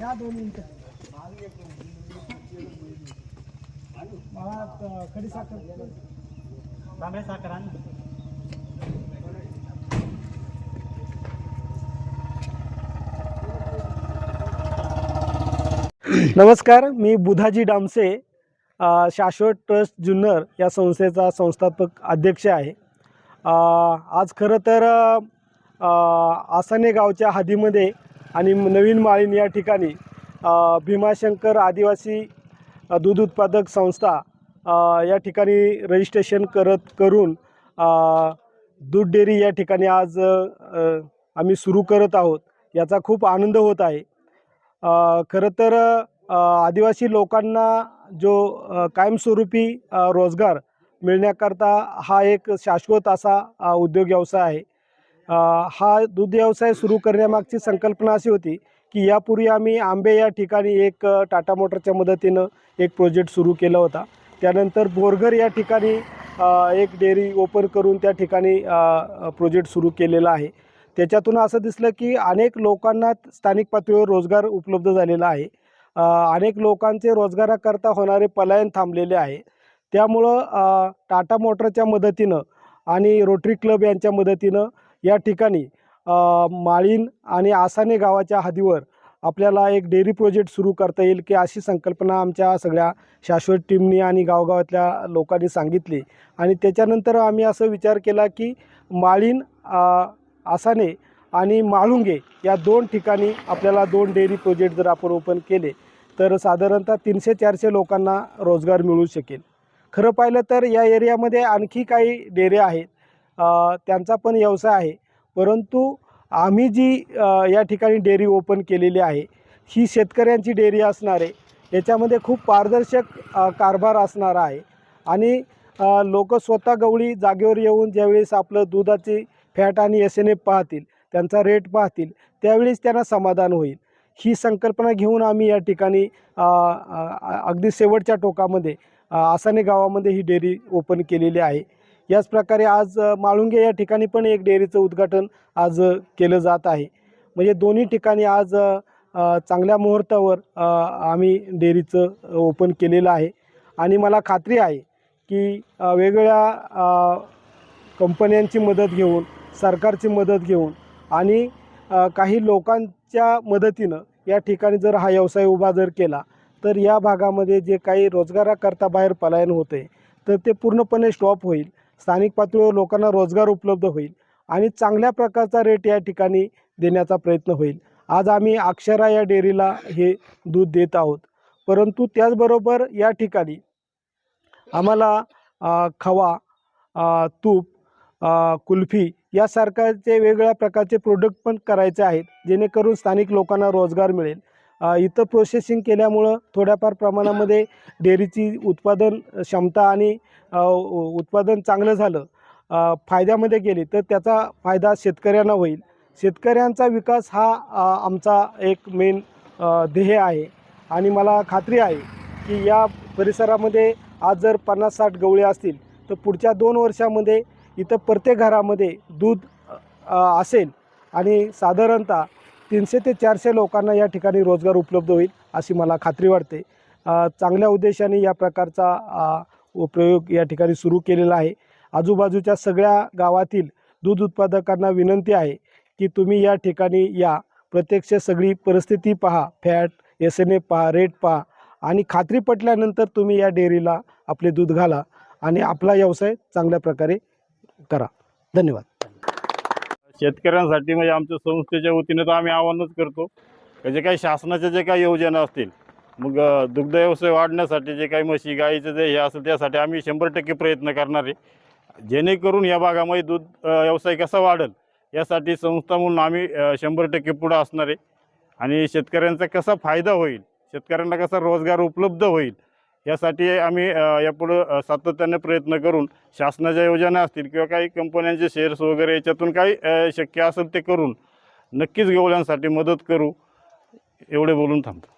या दोन मिनिटं. मला साखर. तांबे साखर आण नमस्कार मी बुधाजी डामसे शाश्वत ट्रस्ट जुन्नर या संस्थेचा संस्थापक अध्यक्ष आहे. आज खरं तर आसाने गावच्या हदीमध्ये आणि नवीन माळीन या ठिकाणी भीमाशंकर आदिवासी दूध उत्पादक संस्था या ठिकाणी रजिस्ट्रेशन करत करून दूध डेअरी या ठिकाणी आज आम्ही सुरू करत आहोत. याचा खूप आनंद होत आहे. खरं तर आदिवासी लोकांना जो कायमस्वरूपी रोजगार मिळण्याकरता हा एक शाश्वत असा उद्योग व्यवसाय आहे. हा दूध व्यवसाय सुरू करण्यामागची संकल्पना अशी होती की यापूर्वी आम्ही आंबे या ठिकाणी एक टाटा मोटरच्या मदतीनं एक प्रोजेक्ट सुरू केला होता. त्यानंतर बोरघर या ठिकाणी एक डेअरी ओपन करून त्या ठिकाणी प्रोजेक्ट सुरू केलेला आहे. त्याच्यातून असं दिसलं की अनेक लोकांना स्थानिक पातळीवर रोजगार उपलब्ध झालेला आहे. अनेक लोकांचे रोजगाराकरता होणारे पलायन थांबलेले आहे. त्यामुळं टाटा मोटरच्या मदतीनं आणि रोटरी क्लब यांच्या मदतीनं या ठिकाणी माळीन आणि आसाने गावाच्या हदीवर आपल्याला एक डेअरी प्रोजेक्ट सुरू करता येईल की अशी संकल्पना आमच्या सगळ्या शाश्वत टीमनी आणि गावगावातल्या लोकांनी सांगितली. आणि त्याच्यानंतर आम्ही असं विचार केला की माळीन आसाने आणि माळुंगे या दोन ठिकाणी आपल्याला दोन डेअरी प्रोजेक्ट जर आपण ओपन केले तर साधारणतः तीनशे चारशे लोकांना रोजगार मिळू शकेल. खरं पाहिलं तर या एरियामध्ये आणखी काही डेअऱ्या आहेत. त्यांचा पण व्यवसाय आहे. परंतु आम्ही जी या ठिकाणी डेअरी ओपन केलेली आहे ही शेतकऱ्यांची डेअरी असणार आहे. याच्यामध्ये खूप पारदर्शक कारभार असणारा आहे. आणि लोक स्वतः गवळी जागेवर येऊन ज्यावेळेस आपलं दुधाची फॅट आणि एस एन एफ पाहतील त्यांचा रेट पाहतील त्यावेळेस त्यांना समाधान होईल. ही संकल्पना घेऊन आम्ही या ठिकाणी अगदी शेवटच्या टोकामध्ये आसाने गावामध्ये ही डेअरी ओपन केलेली आहे. याच प्रकारे आज माळुंगे या ठिकाणी पण एक डेअरीचं उद्घाटन आज केलं जात आहे. म्हणजे दोन्ही ठिकाणी आज चांगल्या मुहूर्तावर आम्ही डेअरीचं ओपन केलेलं आहे. आणि मला खात्री आहे की वेगवेगळ्या कंपन्यांची मदत घेऊन सरकारची मदत घेऊन आणि काही लोकांच्या मदतीनं या ठिकाणी जर हा व्यवसाय उभा जर केला तर या भागामध्ये जे काही रोजगाराकरता बाहेर पलायन होते तर ते पूर्णपणे स्टॉप होईल. स्थानिक पातळीवर लोकांना रोजगार उपलब्ध होईल आणि चांगल्या प्रकारचा रेट या ठिकाणी देण्याचा प्रयत्न होईल. आज आम्ही अक्षरा या डेअरीला हे दूध देत आहोत. परंतु त्याचबरोबर या ठिकाणी आम्हाला खवा तूप कुल्फी यासारख्याचे वेगवेगळ्या प्रकारचे प्रोडक्ट पण करायचे आहेत जेणेकरून स्थानिक लोकांना रोजगार मिळेल. इथं प्रोसेसिंग केल्यामुळं थोड्याफार प्रमाणामध्ये डेअरीची उत्पादन क्षमता आणि उत्पादन चांगलं झालं. फायद्यामध्ये गेले तर त्याचा फायदा शेतकऱ्यांना होईल. शेतकऱ्यांचा विकास हा आमचा एक मेन ध्येय आहे. आणि मला खात्री आहे की या परिसरामध्ये आज जर पन्नास साठ गवळे असतील तर पुढच्या दोन वर्षामध्ये इथं प्रत्येक घरामध्ये दूध असेल. आणि साधारणतः तीनशे ते चारशे लोकांना या ठिकाणी रोजगार उपलब्ध होईल अशी मला खात्री वाटते. चांगल्या उद्देशाने या प्रकारचा उपयोग प्रयोग या ठिकाणी सुरू केलेला आहे. आजूबाजूच्या सगळ्या गावातील दूध उत्पादकांना विनंती आहे की तुम्ही या ठिकाणी या. प्रत्यक्ष सगळी परिस्थिती पहा. फॅट एस एन ए पहा रेट पहा. आणि खात्री पटल्यानंतर तुम्ही या डेअरीला आपले दूध घाला आणि आपला व्यवसाय चांगल्या प्रकारे करा. धन्यवाद. शेतकऱ्यांसाठी म्हणजे आमच्या संस्थेच्या वतीनं तर आम्ही आव्हानच करतो का जे काही शासनाच्या जे काही योजना असतील मग दुग्ध व्यवसाय वाढण्यासाठी जे काही म्हशी गाईचं जे हे असेल त्यासाठी आम्ही शंभर टक्के प्रयत्न करणार आहे. जेणेकरून या भागामध्ये दूध व्यवसाय कसा वाढेल यासाठी संस्था म्हणून आम्ही शंभर टक्के पुढं असणार आहे. आणि शेतकऱ्यांचा कसा फायदा होईल शेतकऱ्यांना कसा रोजगार उपलब्ध होईल यासाठी आम्ही यापुढं सातत्याने प्रयत्न करून शासनाच्या योजना असतील किंवा काही कंपन्यांचे शेअर्स वगैरे याच्यातून काही शक्य असेल ते करून नक्कीच गवळ्यांसाठी मदत करू. एवढे बोलून थांबतो.